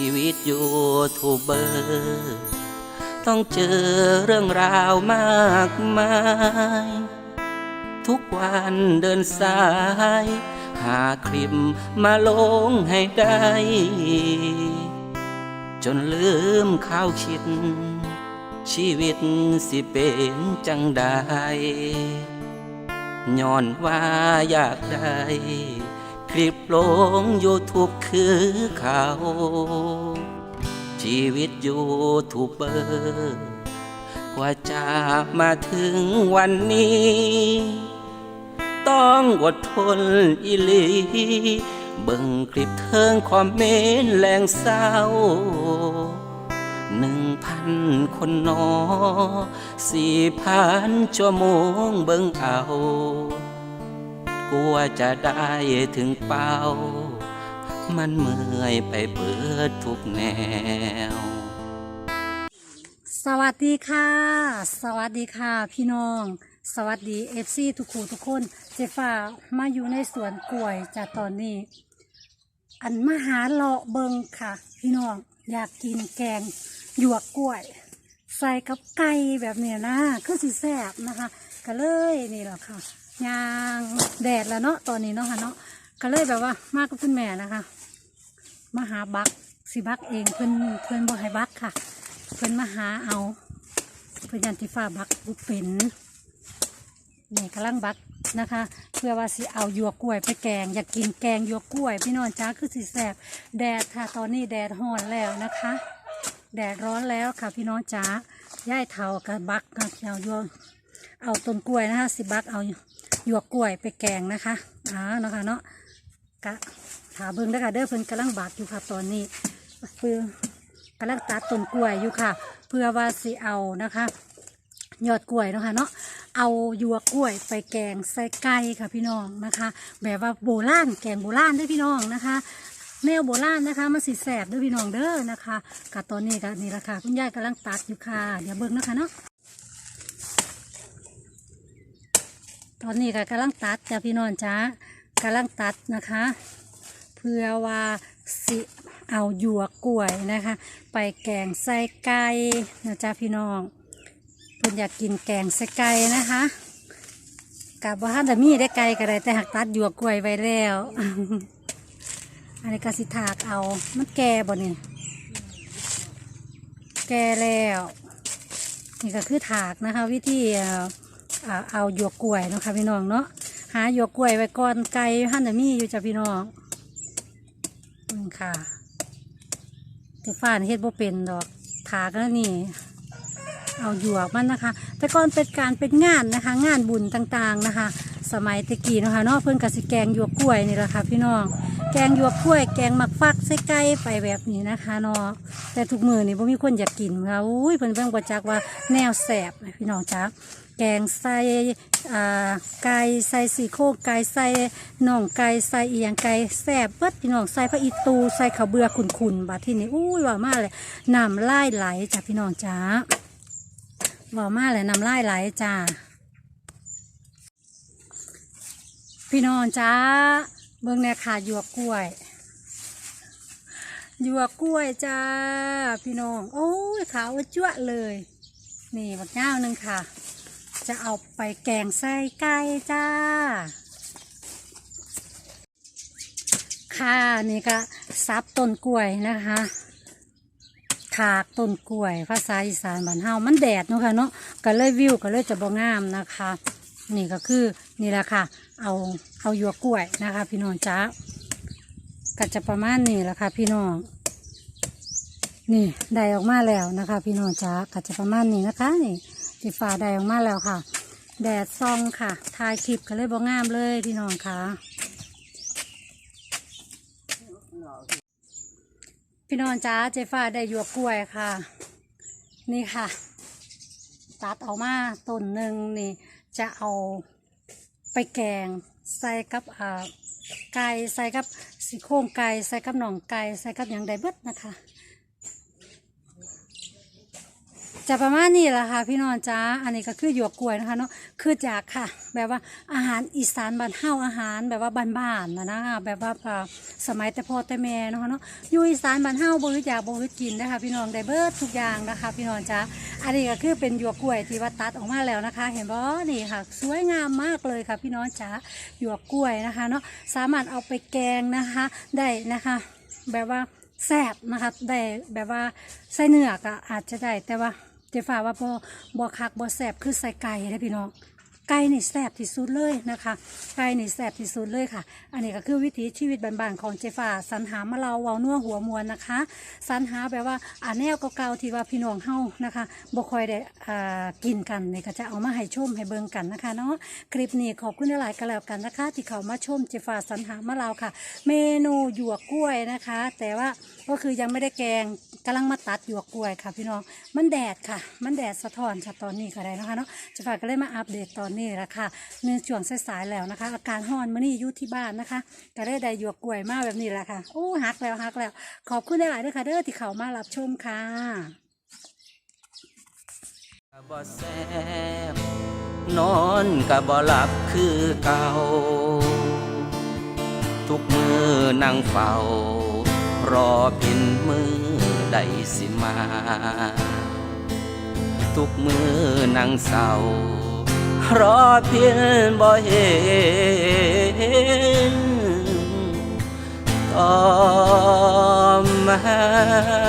ีวิตยูทูบเบอร์ต้องเจอเรื่องราวมากมาย ทุกวันเดินสาย หาคลิปมาลงให้ได้ จนลืมข้าวคิด ชีวิตสิเป็นจังใดย้อนว่าอยากได้ คลิปลงยูทูบคือเขา ชีวิตยูทูบเบอร์กว่าจะมาถึงวันนี้ ต้องอดทนอีหลีเบิ่งคลิปเทิงคอมเมนต์แรงเศร้าหนึ่งพันคนนอสี่พันชั่วโมงเบิ่งเอา กลัวจะได้ถึงเป้า มันเมื่อยไปเบิดทุกแนว สวัสดีค่ะ สวัสดีค่ะพี่น้อง สวัสดีเอฟซีทุกคู่ทุกคน เจฟ้ามาอยู่ในสวนกล้วยจากตอนนี้ อันมาหาเลาะเบิงค่ะ พี่น้องอยากกินแกงหยวกกล้วย ใส่กับไก่แบบเนี้ยนะคือสีแซ่บนะคะ ก็เลยนี่แหละค่ะ ยางแดดแล้วเนาะตอนนี้เนาะค่ะเนาะก็เลยแบบว่ามากกับคุณแม่นะคะ มาหาบักสิบักเองเพิ่อนเพิ่อนบ่ให้บักค่ะ เพิ่อนมาหาเอา เพิ่อนยันติฟ้าบักบุเป็นนี่กำลังบักนะคะ เพื่อว่าสิเอาหยวกกล้วยไปแกง อยากกินแกงหยวกกล้วยพี่น้องจ้าคือสิแสบแดดค่ะ ตอนนี้แดดร้อนแล้วนะคะ แดดร้อนแล้วค่ะพี่น้องจ้าย่ายเทากับบักค่ะเอาหยวกเอาต้นกล้วยนะคะ สิบักเอา หยวกกล้วยไปแกงนะคะอ่าเนาะคะเนาะกะถาเบิ่งเด้ค่ะเด้อเพิ่นกำลังบักอยู่ค่ะตอนนี้เพื่อกำลังตัดต้นกล้วยอยู่ค่ะ เพื่อว่าสิเอานะคะยอดกล้วยเนาะคะเนาะเอาหยวกกล้วยไปแกงใส่ไก่ค่ะพี่น้องนะคะ แบบว่าโบราณแกงโบราณด้วยพี่น้องนะคะแนวโบราณนะคะมันสีแสบด้วยพี่น้องเด้อนะคะกับตอนนี้ก็นี่ละค่ะคุณยายกำลังตัดอยู่ค่ะ เดี๋ยวเบิ่งนะคะเนาะ ตอนนี้ก็กำลังตัดจ้ะพี่น้องจ้ากำลังตัดนะคะ เพื่อว่าสิเอาหยวกกล้วยนะคะ ไปแกงใส่ไก่นะจ๊ะพี่น้องเพิ่นอยากกินแกงใส่ไก่นะคะกับว่าแต่มีได้ไก่ก็ได้แต่หักตัดหยวกกล้วยไว้แล้ว อันนี้ก็สิถากเอามันแก่บ่เนี่ยแก่แล้วนี่ก็คือถากนะคะ วิธี เอาหยวกกล้วยนะคะพี่น้องเนาะหาหยวกกล้วยไว้ก่อนไก่หันแต่มีอยู่จ้ะพี่น้องอืมค่ะแต่ฟ้านเฮ็ดบ่เป็นดอกถากแล้วนี่ เอาหยวกมันนะคะ แต่ก่อนเป็นการเป็นงานนะคะ งานบุญต่างๆนะคะ สมัยตะกี้นะคะเนาะเพิ่นกสิแกงหยวกกล้วยนี่แหละค่ะ พี่น้องแกงหยวกกล้วย แกงหมักฟักใส่ไก่ไปแบบนี้นะคะเนาะแต่ทุกมือนี่บ่มีคนอยากกินค่ะอุ้ยเพิ่นเพิ่งประจักว่าแนวแสบพี่น้องจ้า แกงใส่ไก่ใส่สีโครงไก่ใส่น่องไก่ใส่อียงไก่แสบเบิดพี่น้องใส่พระอีตูใส่ข้าวเบือขุนๆบาดที่นี่อุ้ยว่ามากเลยน้ำลายไหลจ้ะพี่น้องจ้าบอกมากเลยน้ำลายไหลจ้าพี่น้องจ้าเบิ่งเนี่ยค่ะหยวกกล้วยหยวกกล้วยจ้า พี่น้อง โอ้ยขาวจ้วะเลย นี่บักเง่าหนึ่งค่ะ จะเอาไปแกงใส่ไก่จ้า ค่ะนี่ก็ซับต้นกล้วยนะคะถากต้นกล้วย ภาษาอีสานบ้านเฮามันแดดเนาะค่ะเนาะก็เลยวิวก็เลยจะบ่งามนะคะ นี่ก็คือนี่แหละค่ะ เอาเอาหยวกกล้วยนะคะ พี่น้องจ้าก็จะประมาณนี้แหละค่ะ พี่น้องนี่ได้ออกมาแล้วนะคะ พี่น้องจ้าก็จะประมาณนี้นะคะนี่ สีฟ้าได้ออกมาแล้วค่ะ แดดซองค่ะถ่ายคลิปก็เลยบ่งามเลยพี่น้องค่ะพี่น้องจ้าเจฟ้าได้หยวกกล้วยค่ะ นี่ค่ะ ตัดออกมาต้นหนึ่งนี่ จะเอาไปแกงใส่กับอ่าไก่ใส่กับสีโครงไก่ใส่กับหน่องไก่ใส่กับอย่างใดเบิดนะคะ จะประมาณนี้แหละค่ะ พี่น้องจ้าอันนี้ก็คือหยวกกล้วยนะคะเนาะคือจากค่ะ แบบว่าอาหารอีสานบ้านเฮาอาหารแบบว่าบ้านๆนะนะคะแบบว่าสมัยแต่พ่อแต่แม่เนาะเนาะอยู่อีสานบ้านเฮาบ่รู้จักบ่รู้กินนะคะ พี่น้องได้เบิดทุกอย่างนะคะ พี่น้องจ้าอันนี้ก็คือเป็นหยวกกล้วยที่ว่าตัดออกมาแล้วนะคะ เห็นบ่นี่ค่ะ สวยงามมากเลยค่ะ พี่น้องจ้าหยวกกล้วยนะคะเนาะสามารถเอาไปแกงนะคะได้นะคะ แบบว่าแซ่บนะคะได้แบบว่าใส่เนื้อก็อาจจะได้แต่ว่า เจ๊ฟ้าว่าบ่บ่คักบ่แสบคือใส่ไก่ได้พี่น้อง ไก่นี่แซ่บที่สุดเลยนะคะ ไก่นี่แซ่บที่สุดเลยค่ะ อันนี้ก็คือวิถีชีวิตบ้านๆของเจฟ้าสรรหามาเราเว้านัวหัวมวลนะคะสรรหาแบบว่าอ่าแนวเก่าๆที่ว่าพี่น้องเฮานะคะบ่คอยได้อ่ากินกันนี่ก็จะเอามาให้ชมให้เบิ่งกันนะคะเนาะคลิปนี้ขอบคุณหลายๆกันแล้วกันนะคะ ที่เขามาชมเจฟ้าสรรหามาเราค่ะ เมนูหยวกกล้วยนะคะ แต่ว่าก็คือยังไม่ได้แกงกำลังมาตัดหยวกกล้วยค่ะ พี่น้องมันแดดค่ะ มันแดดสะท้อนค่ะตอนนี้ก็ได้นะคะเนาะเจะฝากก็เลยมาอัปเดตตอนนี้แหละค่ะในช่วงสายๆแล้วนะคะ อาการห้อนมื่อนี้อยู่ที่บ้านนะคะก็ได้ได้หยวกกล้วยมาแบบนี้แหละค่ะโอ้ฮักแล้วฮักแล้ว ขอบคุณหลายๆด้วยค่ะเด้อที่เขามารับชมค่ะบ่แซบนอนก็บ่หลับคือเก่า ทุกมือนั่งเฝ้ารอพินมือได้สิมา ทุกมือนั่งเศร้า รอเพียงบ่เห็นตอมหา